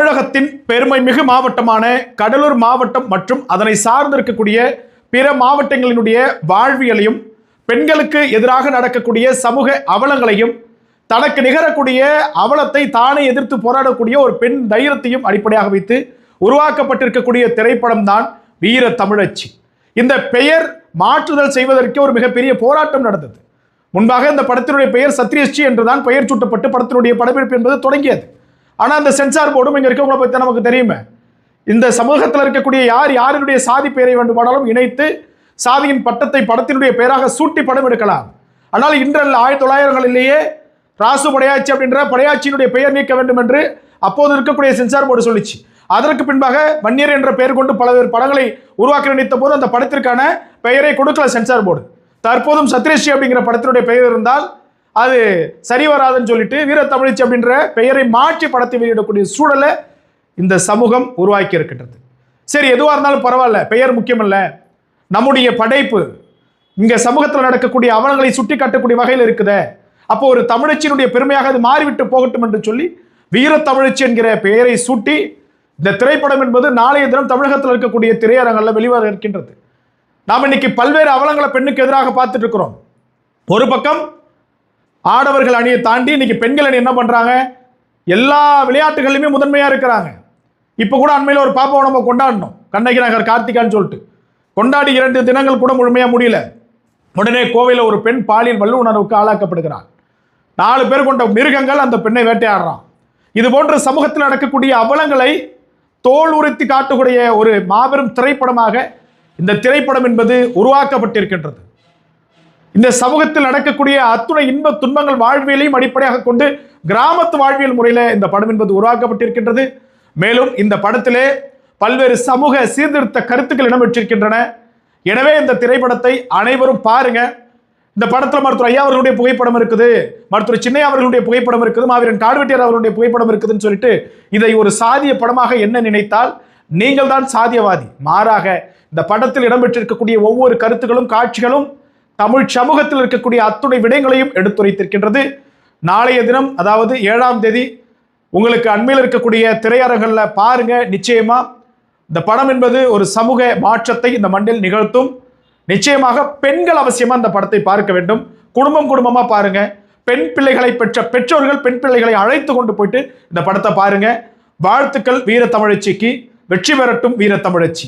தமிழகத்தின் பெருமை மிகு மாவட்டமான கடலூர் மாவட்டம் மற்றும் அதனை சார்ந்திருக்கக்கூடிய பிற மாவட்டங்களினுடைய வாழ்வியலையும் பெண்களுக்கு எதிராக நடக்கக்கூடிய சமூக அவலங்களையும் தனக்கு நிகரக்கூடிய அவலத்தை தானே எதிர்த்து போராடக்கூடிய ஒரு பெண் தைரியத்தையும் அடிப்படையாக வைத்து உருவாக்கப்பட்டிருக்கக்கூடிய திரைப்படம் தான் வீர தமிழச்சி. இந்த பெயர் மாற்றுதல் செய்வதற்கு ஒரு மிகப்பெரிய போராட்டம் நடந்தது. முன்பாக இந்த படத்தினுடைய பெயர் சத்ரியஸ்ரீ என்றுதான் பெயர் சூட்டப்பட்டு படத்தினுடைய படப்பிடிப்பு என்பது தொடங்கியது. ஆனால் அந்த சென்சார் போர்டும் இங்கே இருக்கவங்களை பற்றி நமக்கு தெரியுமே. இந்த சமூகத்தில் இருக்கக்கூடிய யார் யாருடைய சாதி பெயரை வேண்டுமானாலும் இணைத்து சாதியின் பட்டத்தை படத்தினுடைய பெயராக சூட்டி படம் எடுக்கலாம். ஆனால் இன்றல்ல ஆயிரத்தி தொள்ளாயிரங்களிலேயே ராசு படையாச்சி அப்படின்ற படையாட்சியினுடைய பெயர் நீக்க வேண்டும் என்று அப்போது இருக்கக்கூடிய சென்சார் போர்டு சொல்லிச்சு. அதற்கு பின்பாக வன்னியர் என்ற பெயர் கொண்டு பலவேறு படங்களை உருவாக்க நினைத்த போது அந்த படத்திற்கான பெயரை கொடுக்கல சென்சார் போர்டு. தற்போதும் சத்யஸ்ரீ அப்படிங்கிற படத்தினுடைய பெயர் இருந்தால் அது சரி வராதுன்னு சொல்லிட்டு வீர அப்படின்ற பெயரை மாற்றி படத்தை வெளியிடக்கூடிய சூழலை இந்த சமூகம் உருவாக்கி இருக்கின்றது. சரி எதுவாக இருந்தாலும் பரவாயில்ல பெயர் முக்கியமல்ல. நம்முடைய படைப்பு இங்கே சமூகத்தில் நடக்கக்கூடிய அவலங்களை சுட்டி காட்டக்கூடிய வகையில் இருக்குதே. அப்போ ஒரு தமிழச்சியினுடைய பெருமையாக அது மாறிவிட்டு போகட்டும் என்று சொல்லி வீரத்தமிழச்சி என்கிற பெயரை சூட்டி இந்த திரைப்படம் என்பது நாளைய தினம் தமிழகத்தில் இருக்கக்கூடிய திரையரங்கில் வெளிவர இருக்கின்றது. நாம் இன்னைக்கு பல்வேறு அவலங்களை பெண்ணுக்கு எதிராக பார்த்துட்டு இருக்கிறோம். ஒரு பக்கம் ஆடவர்கள் அணியை தாண்டி இன்னைக்கு பெண்கள் அணி என்ன பண்றாங்க? எல்லா விளையாட்டுகளிலுமே முதன்மையா இருக்கிறாங்க. இப்போ கூட அண்மையில் ஒரு பாப்பாவை நம்ம கொண்டாடணும். கண்ணகி நகர் கார்த்திகான்னு சொல்லிட்டு. கொண்டாடி இரண்டு தினங்கள் கூட முழுமையா முடியல. உடனே கோவையில் ஒரு பெண் பாலியல் வல்லுணர்வுக்கு ஆளாக்கப்படுகிறார் நாலு பேர் கொண்ட மிருகங்கள் அந்த பெண்ணை வேட்டையாடுறான். இது போன்ற சமூகத்தில் நடக்கக்கூடிய அவலங்களை தோல் உறுத்தி காட்டக்கூடிய ஒரு மாபெரும் திரைப்படமாக இந்த திரைப்படம் என்பது உருவாக்கப்பட்டிருக்கின்றது. இந்த சமூகத்தில் நடக்கக்கூடிய அத்துணை இன்ப துன்பங்கள் வாழ்வியலையும் அடிப்படையாக கொண்டு கிராமத்து வாழ்வியல் முறையில் இந்த படம் என்பது உருவாக்கப்பட்டிருக்கின்றது. மேலும் இந்த படத்திலே பல்வேறு சமூக சீர்திருத்த கருத்துக்கள் இடம்பெற்றிருக்கின்றன. எனவே இந்த திரைப்படத்தை அனைவரும் பாருங்க. இந்த படத்தில் மருத்துவர் ஐயா அவர்களுடைய புகைப்படம் இருக்குது. மருத்துவர் சின்னையா அவர்களுடைய புகைப்படம் இருக்குது. மாவீரன் காடுவெட்டியார் அவர்களுடைய புகைப்படம் இருக்குதுன்னு சொல்லிட்டு இதை ஒரு சாதிய படமாக என்ன நினைத்தால் நீங்கள் தான் சாதியவாதி. மாறாக இந்த படத்தில் இடம்பெற்றிருக்கக்கூடிய ஒவ்வொரு கருத்துக்களும் காட்சிகளும் தமிழ் சமூகத்தில் இருக்கக்கூடிய அத்துணை விடயங்களையும் எடுத்துரைத்திருக்கின்றது. நாளைய தினம் அதாவது ஏழாம் தேதி உங்களுக்கு அண்மையில் இருக்கக்கூடிய திரையரங்களில் பாருங்க நிச்சயமா. இந்த படம் என்பது ஒரு சமூக மாற்றத்தை இந்த மண்ணில் நிகழ்த்தும். நிச்சயமாக பெண்கள் அவசியமா இந்த படத்தை பார்க்க வேண்டும். குடும்பம் குடும்பமா பாருங்க. பெண் பிள்ளைகளை பெற்ற பெற்றோர்கள் பெண் பிள்ளைகளை அழைத்து கொண்டு போயிட்டு இந்த படத்தை பாருங்க. வாழ்த்துக்கள் வீர தமிழச்சிக்கு வெற்றி பெறட்டும் வீர தமிழச்சி